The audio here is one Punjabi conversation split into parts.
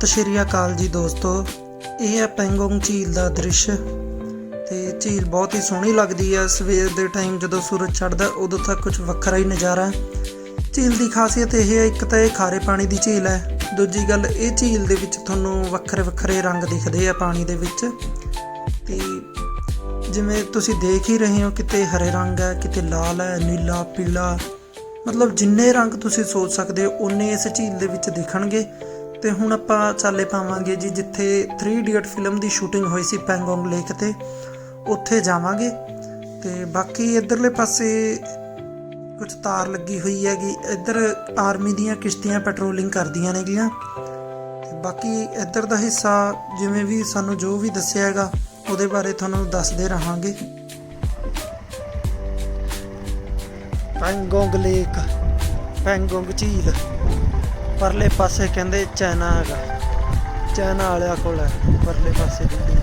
ਸਤਿ ਸ਼੍ਰੀ ਅਕਾਲ ਜੀ ਦੋਸਤੋ। ਇਹ ਹੈ ਪੈਂਗੋਂਗ ਝੀਲ ਦਾ ਦ੍ਰਿਸ਼। ਤੇ ਝੀਲ ਬਹੁਤ ਹੀ ਸੋਹਣੀ ਲੱਗਦੀ ਹੈ ਸਵੇਰ ਦੇ ਟਾਈਮ ਜਦੋਂ ਸੂਰਜ ਚੜ੍ਹਦਾ, ਉਦੋਂ ਤਾਂ ਕੁਝ ਵੱਖਰਾ ਹੀ ਨਜ਼ਾਰਾ। ਝੀਲ ਦੀ ਖਾਸੀਅਤ ਇਹ ਹੈ, ਇੱਕ ਤਾਂ ਇਹ ਖਾਰੇ ਪਾਣੀ ਦੀ ਝੀਲ ਹੈ। ਦੂਜੀ ਗੱਲ, ਇਹ ਝੀਲ ਦੇ ਵਿੱਚ ਤੁਹਾਨੂੰ ਵੱਖਰੇ ਵੱਖਰੇ ਰੰਗ ਦਿਖਦੇ ਆ ਪਾਣੀ ਦੇ ਵਿੱਚ। ਤੇ ਜਿਵੇਂ ਤੁਸੀਂ ਦੇਖ ਹੀ ਰਹੇ ਹੋ, ਕਿਤੇ ਹਰੇ ਰੰਗ ਹੈ, ਕਿਤੇ ਲਾਲ ਹੈ, ਨੀਲਾ, ਪੀਲਾ। ਮਤਲਬ ਜਿੰਨੇ ਰੰਗ ਤੁਸੀਂ ਸੋਚ ਸਕਦੇ ਹੋ ਉਨੇ ਇਸ ਝੀਲ ਦੇ ਵਿੱਚ ਦਿਖਣਗੇ। ਤੇ ਹੁਣ ਆਪਾਂ ਚਾਲੇ ਪਾਵਾਂਗੇ ਜੀ, ਜਿੱਥੇ 3 ਇਡੀਅਟ ਫਿਲਮ ਦੀ ਸ਼ੂਟਿੰਗ ਹੋਈ ਸੀ ਪੈਂਗੋਂਗ ਲੇਕ ਤੇ, ਉੱਥੇ ਜਾਵਾਂਗੇ। ਤੇ ਬਾਕੀ ਇਧਰਲੇ ਪਾਸੇ ਕੁਝ ਤਾਰ ਲੱਗੀ ਹੋਈ ਹੈਗੀ, ਇੱਧਰ ਆਰਮੀ ਦੀਆਂ ਕਿਸ਼ਤੀਆਂ ਪੈਟਰੋਲਿੰਗ ਕਰਦੀਆਂ ਨੇਗੀਆਂ। ਬਾਕੀ ਇੱਧਰ ਦਾ ਹਿੱਸਾ ਜਿਵੇਂ ਵੀ ਸਾਨੂੰ ਜੋ ਵੀ ਦੱਸਿਆ ਹੈਗਾ, ਉਹਦੇ ਬਾਰੇ ਤੁਹਾਨੂੰ ਦੱਸਦੇ ਰਹਾਂਗੇ। ਪੈਂਗੋਂਗ ਲੇਕ, ਪੈਂਗੋਂਗ ਝੀਲ। ਪਰਲੇ ਪਾਸੇ ਕਹਿੰਦੇ ਚਾਈਨਾ ਹੈਗਾ। ਚਾਈਨਾ ਵਾਲਿਆਂ ਕੋਲ ਹੈ, ਪਰਲੇ ਪਾਸੇ ਦੀ।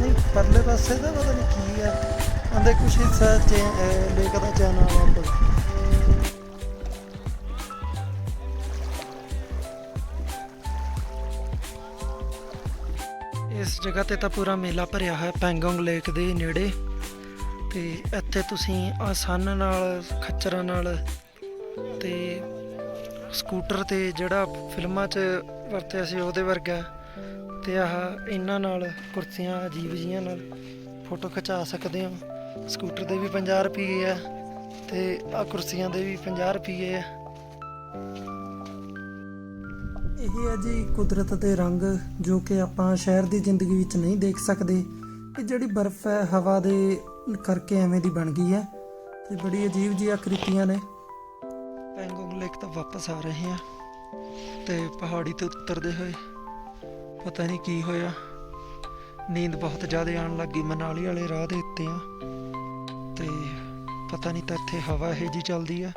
ਨਹੀਂ, ਪਰਲੇ ਪਾਸੇ ਦਾ ਪਤਾ ਨਹੀਂ ਕੀ ਹੈ। ਆਂਦੇ ਕੁਛ ਹਿੱਸਾ ਚੈ- ਅਹ ਲੇਕ ਦਾ ਚਾਈਨਾ ਵਾਲਿਆਂ ਕੋਲ। ਇਸ ਜਗ੍ਹਾ ਤੇ ਤਾਂ ਪੂਰਾ ਮੇਲਾ ਭਰਿਆ ਹੋਇਆ ਪੈਂਗੋਂਗ ਲੇਕ ਦੇ ਨੇੜੇ। ਤੇ ਇੱਥੇ ਤੁਸੀਂ ਆਸਾਨ ਨਾਲ, ਖੱਚਰਾਂ ਨਾਲ ਤੇ ਸਕੂਟਰ ਤੇ ਜਿਹੜਾ ਫਿਲਮਾਂ 'ਚ ਵਰਤਿਆ ਸੀ ਉਹਦੇ ਵਰਗਾ ਤੇ ਆਹ ਇਹਨਾਂ ਨਾਲ, ਕੁਰਸੀਆਂ ਅਜੀਬ ਜੀਆਂ ਨਾਲ ਫੋਟੋ ਖਿਚਾ ਸਕਦੇ ਹੋ। ਸਕੂਟਰ ਦੇ ਵੀ 50 ਰੁਪਏ ਆ ਤੇ ਆ ਕੁਰਸੀਆਂ ਦੇ ਵੀ 50 ਰੁਪਏ ਆ। ਇਹ ਹੈ ਜੀ ਕੁਦਰਤ ਦੇ ਰੰਗ, ਜੋ ਕਿ ਆਪਾਂ ਸ਼ਹਿਰ ਦੀ ਜ਼ਿੰਦਗੀ ਵਿੱਚ ਨਹੀਂ ਦੇਖ ਸਕਦੇ। ਇਹ ਜਿਹੜੀ ਬਰਫ਼ ਹੈ ਹਵਾ ਦੇ ਕਰਕੇ ਐਵੇਂ ਦੀ ਬਣ ਗਈ ਹੈ ਤੇ ਬੜੀ ਅਜੀਬ ਜਿਹੀ ਆਕ੍ਰਿਤੀਆਂ ਨੇ। ਪੈਂਗੋਂਗ ਲੇਕ ਤੋਂ ਵਾਪਸ ਆ ਰਹੇ ਹਾਂ ਤੇ ਪਹਾੜੀ ਤੋਂ ਉਤਰਦੇ ਹੋਏ ਪਤਾ ਨਹੀਂ ਕੀ ਹੋਇਆ। ਨੀਂਦ ਬਹੁਤ ਜ਼ਿਆਦਾ ਆਉਣ ਲੱਗੀ ਮਨਾਲੀ ਵਾਲੇ ਰਾਹ ਦੇ ਉੱਤੇ ਆ। ਤੇ ਪਤਾ ਨਹੀਂ ਤਾਂ ਇੱਥੇ ਹਵਾ ਇਹ ਜੀ ਚੱਲਦੀ ਆ।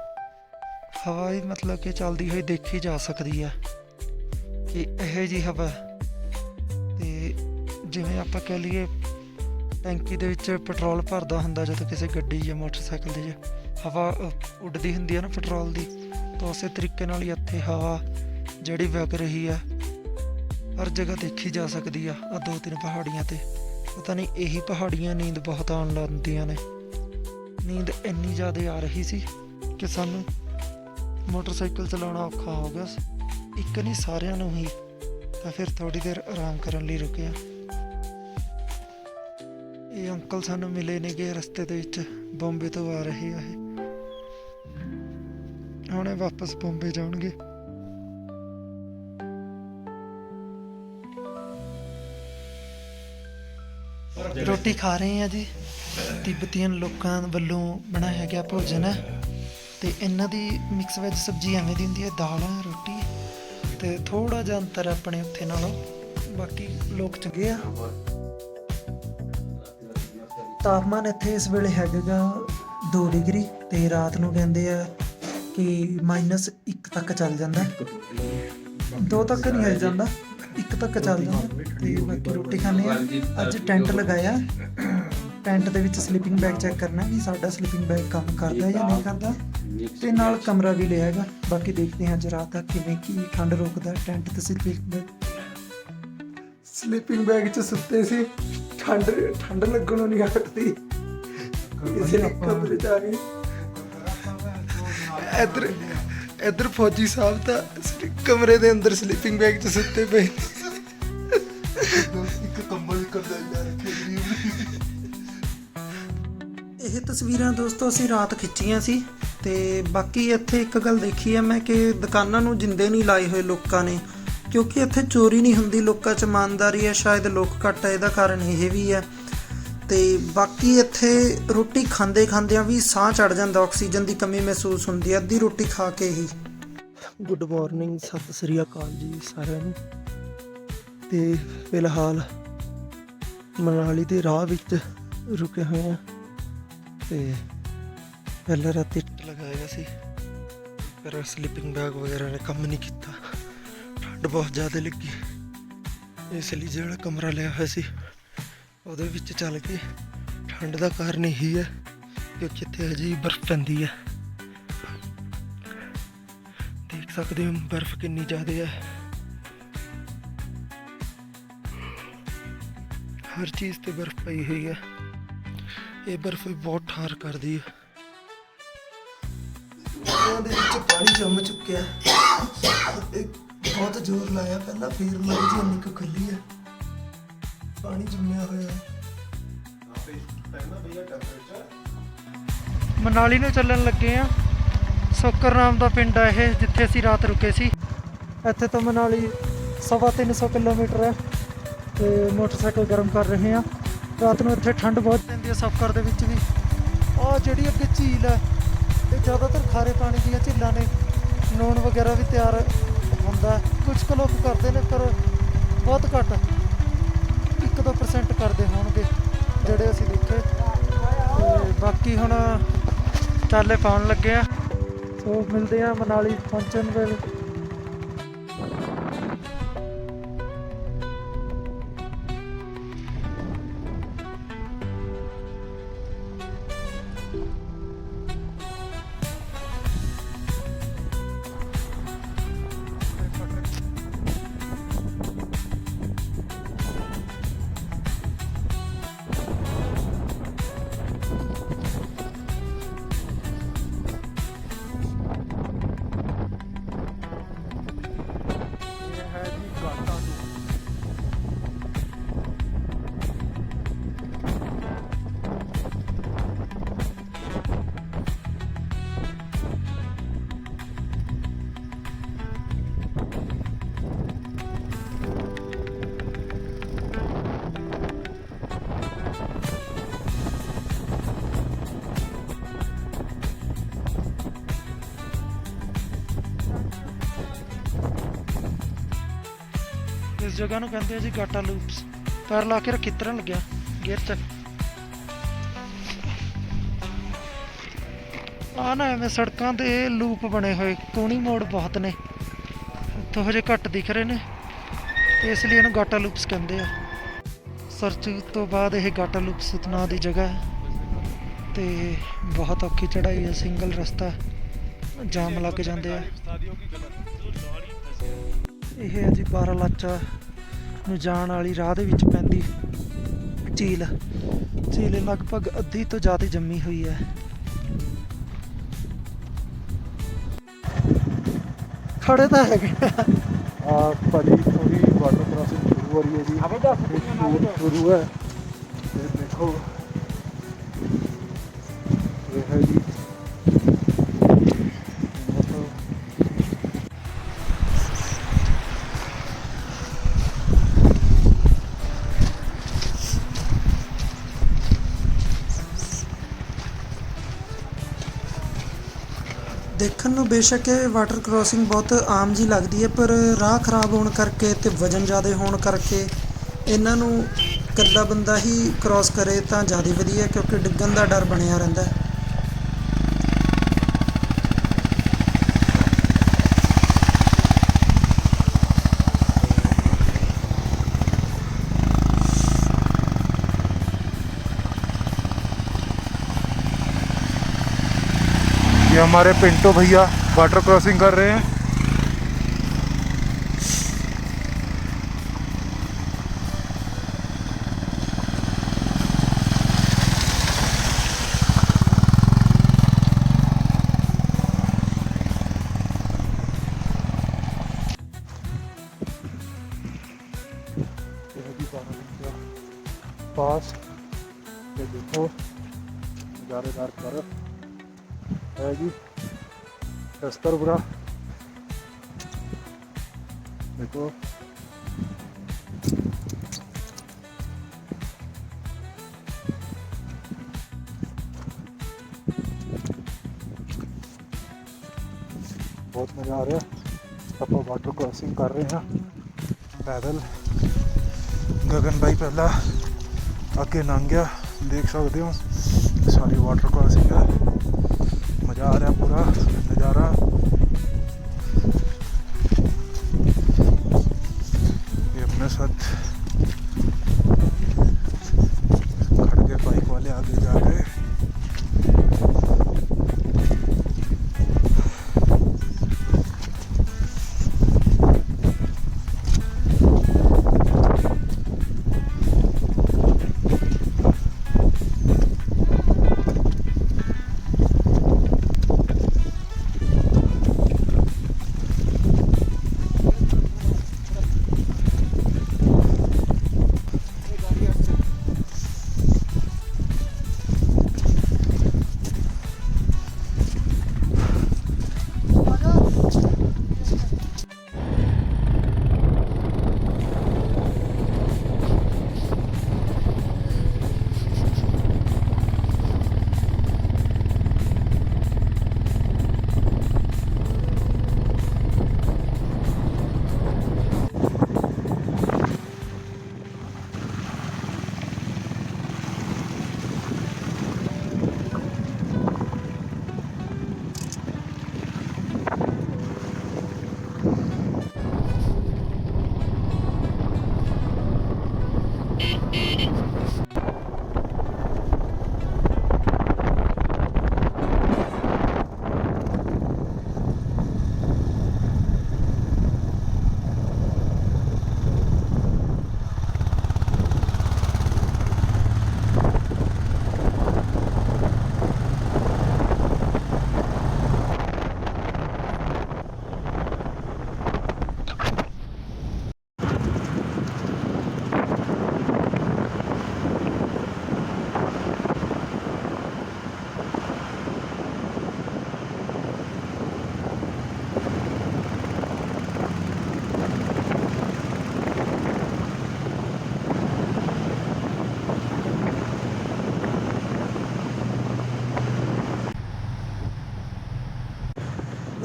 ਹਵਾ ਹੀ ਮਤਲਬ ਕਿ ਚੱਲਦੀ ਹੋਈ ਦੇਖੀ ਜਾ ਸਕਦੀ ਆ ਕਿ ਇਹ ਜੀ ਹਵਾ। ਤੇ ਜਿਵੇਂ ਆਪਾਂ ਕਹਿ ਲਈਏ ਟੈਂਕੀ ਦੇ ਵਿੱਚ ਪੈਟਰੋਲ ਭਰਦਾ ਹੁੰਦਾ ਜਦੋਂ ਕਿਸੇ ਗੱਡੀ ਜਾਂ ਮੋਟਰਸਾਈਕਲ ਦੀ ਹਵਾ ਉੱਡਦੀ ਹੁੰਦੀ ਹੈ ਨਾ ਪੈਟਰੋਲ ਦੀ, ਤਾਂ ਉਸੇ ਤਰੀਕੇ ਨਾਲ ਹੀ ਇੱਥੇ ਹਵਾ ਜਿਹੜੀ ਵਗ ਰਹੀ ਆ ਹਰ ਜਗ੍ਹਾ ਦੇਖੀ ਜਾ ਸਕਦੀ ਆ ਆ ਦੋ ਤਿੰਨ ਪਹਾੜੀਆਂ ਤੇ। ਪਤਾ ਨਹੀਂ, ਇਹੀ ਪਹਾੜੀਆਂ ਨੀਂਦ ਬਹੁਤ ਆਉਣ ਲੱਗਦੀਆਂ ਨੇ। ਨੀਂਦ ਇੰਨੀ ਜ਼ਿਆਦਾ ਆ ਰਹੀ ਸੀ ਕਿ ਸਾਨੂੰ ਮੋਟਰਸਾਈਕਲ ਚਲਾਉਣਾ ਔਖਾ ਹੋ ਗਿਆ ਇੱਕ ਨਹੀਂ, ਸਾਰਿਆਂ ਨੂੰ ਹੀ। ਤਾਂ ਫਿਰ ਥੋੜੀ ਦੇਰ ਆਰਾਮ ਕਰਨ ਲਈ ਰੁਕਿਆ ਇਹ ਅੰਕਲ ਸਾਨੂੰ ਮਿਲੇ ਨੇਗੇ ਰਸਤੇ ਦੇ ਵਿੱਚ, ਬੰਬੇ ਤੋਂ ਆ ਰਹੇ ਆ ਇਹ। ਹੁਣੇ ਵਾਪਸ ਬੰਬੇ ਜਾਣਗੇ। ਰੋਟੀ ਖਾ ਰਹੇ ਆ ਜੀ। ਤਿੱਬਤੀਨ ਲੋਕਾਂ ਵੱਲੋਂ ਬਣਾਇਆ ਗਿਆ ਭੋਜਨ। ਹੈ ਤੇ ਇਹਨਾਂ ਦੀ ਮਿਕਸ ਵੈਜ ਸਬਜ਼ੀ ਐਵੇਂ ਦੀ ਹੁੰਦੀ ਹੈ, ਦਾਲ, ਰੋਟੀ। ਤੇ ਥੋੜਾ ਜਿਹਾ ਅੰਤਰ ਆਪਣੇ ਉੱਥੇ ਨਾਲੋਂ। ਬਾਕੀ ਲੋਕ ਚੰਗੇ ਆ। ਤਾਪਮਾਨ ਇੱਥੇ ਇਸ ਵੇਲੇ ਹੈਗਾ 2 ਡਿਗਰੀ ਤੇ ਰਾਤ ਨੂੰ ਕਹਿੰਦੇ ਆ ਕਿ -1 ਤੱਕ ਚੱਲ ਜਾਂਦਾ। ਦੋ ਤੱਕ ਨਹੀਂ ਹਿਲ ਜਾਂਦਾ, ਇੱਕ ਤੱਕ ਚੱਲ ਜਾਂਦਾ ਤੇ ਬਾਕੀ ਰੋਟੀ ਖਾਣੇ ਆ। ਅੱਜ ਟੈਂਟ ਲਗਾਇਆ, ਟੈਂਟ ਦੇ ਵਿੱਚ ਸਲੀਪਿੰਗ ਬੈਗ ਚੈੱਕ ਕਰਨਾ ਕਿ ਸਾਡਾ ਸਲੀਪਿੰਗ ਬੈਗ ਕੰਮ ਕਰਦਾ ਜਾਂ ਨਹੀਂ ਕਰਦਾ ਤੇ ਨਾਲ ਕਮਰਾ ਵੀ ਲਿਆ ਹੈਗਾ। ਬਾਕੀ ਦੇਖਦੇ ਹਾਂ ਅੱਜ ਰਾਤ ਤੱਕ ਕਿਵੇਂ ਕੀ ਠੰਡ ਰੋਕਦਾ, ਟੈਂਟ ਤੇ ਸਲੀਪਿੰਗ ਬੈਗ ਸਲੀਪਿੰਗ ਬੈਗ 'ਚ ਸੁੱਤੇ ਸੀ। ਠੰਡ ਠੰਡ ਲੱਗਣੋਂ ਨਹੀਂ ਹਟਦੀ। ਕਿਸੇ ਨੇ ਕਮਰੇ 'ਚ ਆ ਗਏ। ਇੱਧਰ ਇੱਧਰ ਫੌਜੀ ਸਾਹਿਬ ਤਾਂ ਕਮਰੇ ਦੇ ਅੰਦਰ ਸਲੀਪਿੰਗ ਬੈਗ 'ਚ ਸੁੱਤੇ ਪਏ ਇੱਕ ਕੰਬਲ ਕਰਦਾ ਜਾ ਇਹ ਤਸਵੀਰਾਂ ਦੋਸਤੋ ਅਸੀਂ ਰਾਤ ਖਿੱਚੀਆਂ ਸੀ ਤੇ ਬਾਕੀ ਇੱਥੇ ਇੱਕ ਗੱਲ ਦੇਖੀ ਹੈ ਮੈਂ ਕਿ ਦੁਕਾਨਾਂ ਨੂੰ ਜਿੰਦੇ ਨਹੀਂ ਲਾਏ ਹੋਏ ਲੋਕਾਂ ਨੇ। ਕਿਉਂਕਿ ਇੱਥੇ ਚੋਰੀ ਨਹੀਂ ਹੁੰਦੀ, ਲੋਕਾਂ 'ਚ ਇਮਾਨਦਾਰੀ ਹੈ, ਸ਼ਾਇਦ ਲੋਕ ਘੱਟ ਹੈ, ਇਹਦਾ ਕਾਰਨ ਇਹ ਵੀ ਹੈ। ਤੇ ਬਾਕੀ ਇੱਥੇ ਰੋਟੀ ਖਾਂਦੇ ਖਾਂਦਿਆਂ ਵੀ ਸਾਹ ਚੜ ਜਾਂਦਾ, ਆਕਸੀਜਨ ਦੀ ਕਮੀ ਮਹਿਸੂਸ ਹੁੰਦੀ ਹੈ, ਅੱਧੀ ਰੋਟੀ ਖਾ ਕੇ ਹੀ। ਗੁੱਡ ਮਾਰਨਿੰਗ ਸਤਿ ਸ੍ਰੀ ਅਕਾਲ ਜੀ ਸਾਰਿਆਂ ਨੂੰ। ਤੇ ਫਿਲਹਾਲ ਮਨਾਲੀ ਦੇ ਰਾਹ ਵਿੱਚ ਰੁਕੇ ਹੋਏ ਆ ਤੇ ਪਹਿਲਾਂ ਰਾਤੀ ਲਗਾਇਆ ਸੀ, ਪਰ ਸਲੀਪਿੰਗ ਬੈਗ ਵਗੈਰਾ ਨੇ ਕੰਮ ਨਹੀਂ ਕੀਤਾ। ਠੰਡ ਬਹੁਤ ਜ਼ਿਆਦਾ ਲੱਗੀ। ਇਸ ਲਈ ਜਿਹੜਾ ਕਮਰਾ ਲਿਆ ਹੋਇਆ ਸੀ, ਉਹਦੇ ਵਿੱਚ ਚੱਲ ਕੇ ਠੰਡ ਦਾ ਕਾਰਨ ਇਹੀ ਹੈ ਕਿਉਂਕਿ ਇੱਥੇ ਅਜੇ ਬਰਫ਼ ਪੈਂਦੀ ਹੈ। ਦੇਖ ਸਕਦੇ ਹੋ ਬਰਫ਼ ਕਿੰਨੀ ਜ਼ਿਆਦਾ ਹੈ। ਹਰ ਚੀਜ਼ ਤੇ ਬਰਫ਼ ਪਈ ਹੋਈ ਹੈ। ਇਹ ਬਰਫ਼ ਬਹੁਤ ਠਾਰ ਕਰਦੀ ਹੈ। ਉਹਦੇ ਵਿੱਚ ਪਾਣੀ ਜੰਮ ਚੁੱਕਿਆ ਹੈ। ਬਹੁਤ ਜ਼ੋਰ ਲਾਇਆ ਪਹਿਲਾਂ ਫੇਰ ਮਾਰੀ ਜੀ ਇੰਨੀ ਕੁ ਖੁੱਲੀ ਹੈ ਪਾਣੀ ਜੰਮਿਆ ਹੋਇਆ। ਮਨਾਲੀ ਨੂੰ ਚੱਲਣ ਲੱਗੇ ਆ। ਸੋਕਰ ਨਾਮ ਦਾ ਪਿੰਡ ਹੈ ਇਹ ਜਿੱਥੇ ਅਸੀਂ ਰਾਤ ਰੁਕੇ ਸੀ। ਇੱਥੇ ਤੋਂ ਮਨਾਲੀ ਸਵਾ ਤਿੰਨ ਸੌ ਕਿਲੋਮੀਟਰ ਹੈ ਤੇ ਮੋਟਰਸਾਈਕਲ ਗਰਮ ਕਰ ਰਹੇ ਆ। ਰਾਤ ਨੂੰ ਇੱਥੇ ਠੰਡ ਬਹੁਤ ਪੈਂਦੀ ਹੈ ਸਫ਼ਰ ਦੇ ਵਿੱਚ ਵੀ। ਉਹ ਜਿਹੜੀ ਅੱਗੇ ਝੀਲ ਹੈ ਇਹ ਜ਼ਿਆਦਾਤਰ ਖਾਰੇ ਪਾਣੀ ਦੀਆਂ ਝੀਲਾਂ ਨੇ। ਨੂਣ ਵਗੈਰਾ ਵੀ ਤਿਆਰ ਹੁੰਦਾ ਕੁਝ ਕੁ ਲੋਕ ਕਰਦੇ ਨੇ, ਪਰ ਬਹੁਤ ਘੱਟ 1-2% ਕਰਦੇ ਹੋਣਗੇ, ਜਿਹੜੇ ਅਸੀਂ ਦੇਖੇ। ਤੇ ਬਾਕੀ ਹੁਣ ਚਾਲੇ ਪਾਉਣ ਲੱਗੇ ਆ। ਸੋ ਮਿਲਦੇ ਆ ਮਨਾਲੀ ਪਹੁੰਚਣ ਵੇਲੇ। ਇਸ ਜਗ੍ਹਾ ਨੂੰ ਕਹਿੰਦੇ ਆ ਜੀ ਗਾਟਾ ਲੂਪਸ। ਪੈਰ ਲਾ ਕੇ ਰੱਖੀ ਤਰ੍ਹਾਂ ਲੱਗਿਆ ਗੇਅਰ ਚ ਆ ਨਾ ਐਵੇਂ ਸੜਕਾਂ ਦੇ ਲੂਪ ਬਣੇ ਹੋਏ, ਕੋਣੀ ਮੋੜ ਬਹੁਤ ਨੇ। ਉੱਥੋਂ ਹਜੇ ਘੱਟ ਦਿਖ ਰਹੇ ਨੇ ਤੇ ਇਸ ਲਈ ਇਹਨੂੰ ਗਾਟਾ ਲੂਪਸ ਕਹਿੰਦੇ ਆ। ਸਰਚ ਤੋਂ ਬਾਅਦ ਇਹ ਗਾਟਾ ਲੂਪਸ ਨਾਂ ਦੀ ਜਗ੍ਹਾ ਹੈ। ਤੇ ਬਹੁਤ ਔਖੀ ਚੜਾਈ ਹੈ, ਸਿੰਗਲ ਰਸਤਾ, ਜਾਮ ਲੱਗ ਜਾਂਦੇ ਆ। ਇਹ ਹੈ ਜੀ ਬਾਰਾਲਾਚਾ ਨੂੰ ਜਾਣ ਵਾਲੀ ਰਾਹ ਦੇ ਵਿੱਚ ਪੈਂਦੀ ਝੀਲ। ਝੀਲ ਲਗਭਗ ਅੱਧੀ ਤੋਂ ਜ਼ਿਆਦਾ ਜੰਮੀ ਹੋਈ ਹੈ। ਖੜੇ ਤਾਂ ਹੈਗੇ ਆ। ਸਾਡੀ ਥੋੜੀ ਵਾਟਰ ਕ੍ਰਾਸਿੰਗ ਸ਼ੁਰੂ ਹੋ ਰਹੀ ਹੈ ਜੀ। ਸ਼ੁਰੂ ਹੈ। ਦੇਖੋ। ਇਹ ਹੈ ਜੀ ਦੇਖਣ ਨੂੰ ਬੇਸ਼ੱਕ ਇਹ ਵਾਟਰ ਕ੍ਰਾਸਿੰਗ ਬਹੁਤ ਆਮ ਜੀ ਲੱਗਦੀ ਹੈ, ਪਰ ਰਾਹ ਖਰਾਬ ਹੋਣ ਕਰਕੇ ਤੇ ਵਜਨ ਜ਼ਿਆਦਾ ਹੋਣ ਕਰਕੇ ਇਹਨਾਂ ਨੂੰ ਇਕੱਲਾ ਬੰਦਾ ਹੀ ਕ੍ਰਾਸ ਕਰੇ ਤਾਂ ਜ਼ਿਆਦਾ ਵਧੀਆ ਕਿਉਂਕਿ ਡਿੱਗਣ ਦਾ ਡਰ ਬਣਿਆ ਰਹਿੰਦਾ ये हमारे पिंटो भैया वाटर क्रॉसिंग कर रहे हैं। पास ये देखो नज़ारेदार बर्फ़ है जी देखो बहुत मज़ा आ रहा है। पापा वाटर क्रॉसिंग कर रहे हैं। पैदल। गगन भाई पहला अगे लंघ गया। देख सकते हो। सारी वाटर क्रॉसिंग है। ਆ ਰਿਹਾ ਪੂਰਾ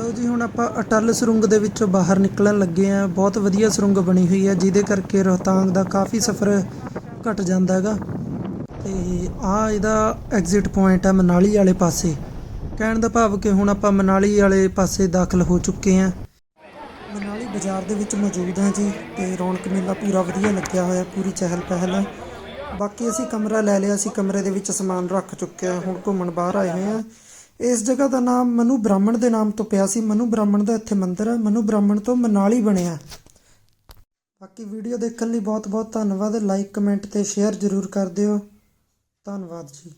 ਲਓ ਜੀ, ਹੁਣ ਆਪਾਂ ਅਟਲ ਸੁਰੰਗ ਦੇ ਵਿੱਚੋਂ ਬਾਹਰ ਨਿਕਲਣ ਲੱਗੇ ਆਂ ਬਹੁਤ ਵਧੀਆ ਸੁਰੰਗ ਬਣੀ ਹੋਈ ਹੈ, ਜਿਹਦੇ ਕਰਕੇ ਰੋਹਤਾਂਗ ਦਾ ਕਾਫੀ ਸਫ਼ਰ ਘਟ ਜਾਂਦਾ ਹੈਗਾ। ਤੇ ਆ ਇਹਦਾ ਐਗਜ਼ਿਟ ਪੁਆਇੰਟ ਹੈ ਮਨਾਲੀ ਵਾਲੇ ਪਾਸੇ। ਕਹਿਣ ਦਾ ਭਾਵ ਕਿ ਹੁਣ ਆਪਾਂ ਮਨਾਲੀ ਵਾਲੇ ਪਾਸੇ ਦਾਖਲ ਹੋ ਚੁੱਕੇ ਆਂ ਮਨਾਲੀ ਬਾਜ਼ਾਰ ਦੇ ਵਿੱਚ ਮੌਜੂਦ ਹਾਂ ਜੀ, ਤੇ ਰੌਣਕ ਮੇਲਾ ਪੂਰਾ ਵਧੀਆ ਲੱਗਿਆ ਹੋਇਆ, ਪੂਰੀ ਚਹਿਲ ਪਹਿਲ ਹੈ। ਬਾਕੀ ਅਸੀਂ ਕਮਰਾ ਲੈ ਲਿਆ ਸੀ ਕਮਰੇ ਦੇ ਵਿੱਚ ਸਮਾਨ ਰੱਖ ਚੁੱਕੇ ਹਾਂ। ਹੁਣ ਘੁੰਮਣ ਬਾਹਰ ਆਏ ਹਾਂ। ਇਸ ਜਗ੍ਹਾ ਦਾ ਨਾਮ ਮਨੂ ਬ੍ਰਾਹਮਣ ਦੇ ਨਾਮ ਤੋਂ ਪਿਆ ਸੀ। ਮਨੂ ਬ੍ਰਾਹਮਣ ਦਾ ਇੱਥੇ ਮੰਦਿਰ ਹੈ। ਮਨੂ ਬ੍ਰਾਹਮਣ ਤੋਂ ਮਨਾਲੀ ਬਣਿਆ ਬਾਕੀ ਵੀਡੀਓ ਦੇਖਣ ਲਈ ਬਹੁਤ ਬਹੁਤ ਧੰਨਵਾਦ। ਲਾਈਕ ਕਮੈਂਟ ਤੇ ਸ਼ੇਅਰ ਜ਼ਰੂਰ ਕਰ ਦਿਓ। ਧੰਨਵਾਦ ਜੀ।